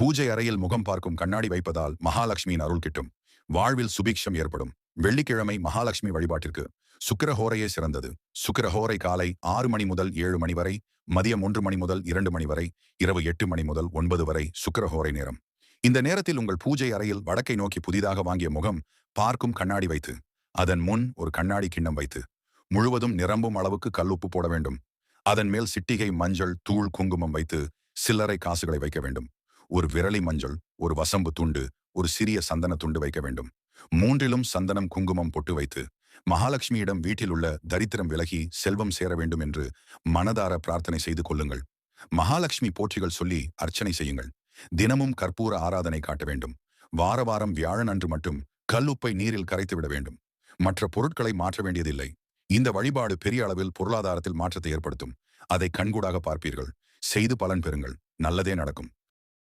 பூஜை அறையில் முகம் பார்க்கும் கண்ணாடி வைப்பதால் மகாலட்சுமியின் அருள் கிட்டும். வாழ்வில் சுபிக்ஷம் ஏற்படும். வெள்ளிக்கிழமை மகாலட்சுமி வழிபாட்டிற்கு சுக்கிரஹோரையே சிறந்தது. சுக்கிரஹோரை காலை ஆறு மணி முதல் ஏழு மணி வரை மதியம் ஒன்று மணி முதல் இரண்டு மணி வரை இரவு எட்டு மணி முதல் ஒன்பது வரை சுக்கிரஹோரை நேரம். இந்த நேரத்தில் உங்கள் பூஜை அறையில் வடக்கை நோக்கி புதிதாக வாங்கிய முகம் பார்க்கும் கண்ணாடி வைத்து அதன் முன் ஒரு கண்ணாடி கிண்ணம் வைத்து முழுவதும் நிரம்பும் அளவுக்கு கல்லுப்பு போட வேண்டும். அதன் மேல் சிட்டிகை மஞ்சள் தூள் குங்குமம் வைத்து சில்லறை காசுகளை வைக்க வேண்டும். ஒரு விரலி மஞ்சள் ஒரு வசம்பு துண்டு ஒரு சிறிய சந்தன துண்டு வைக்க வேண்டும். மூன்றிலும் சந்தனம் குங்குமம் பொட்டு வைத்து மகாலட்சுமியிடம் வீட்டில் உள்ள தரித்திரம் விலகி செல்வம் சேர வேண்டும் என்று மனதார பிரார்த்தனை செய்து கொள்ளுங்கள். மகாலட்சுமி போற்றிகள் சொல்லி அர்ச்சனை செய்யுங்கள். தினமும் கற்பூர ஆராதனை காட்ட வேண்டும். வார வாரம் வியாழன் அன்று மட்டும் கல்லுப்பை நீரில் கரைத்து விட வேண்டும். மற்ற பொருட்களை மாற்ற வேண்டியதில்லை. இந்த வழிபாடு பெரிய அளவில் பொருளாதாரத்தில் மாற்றத்தை ஏற்படுத்தும். அதை கண்கூடாக பார்ப்பீர்கள். செய்து பலன் பெறுங்கள். நல்லதே நடக்கும்.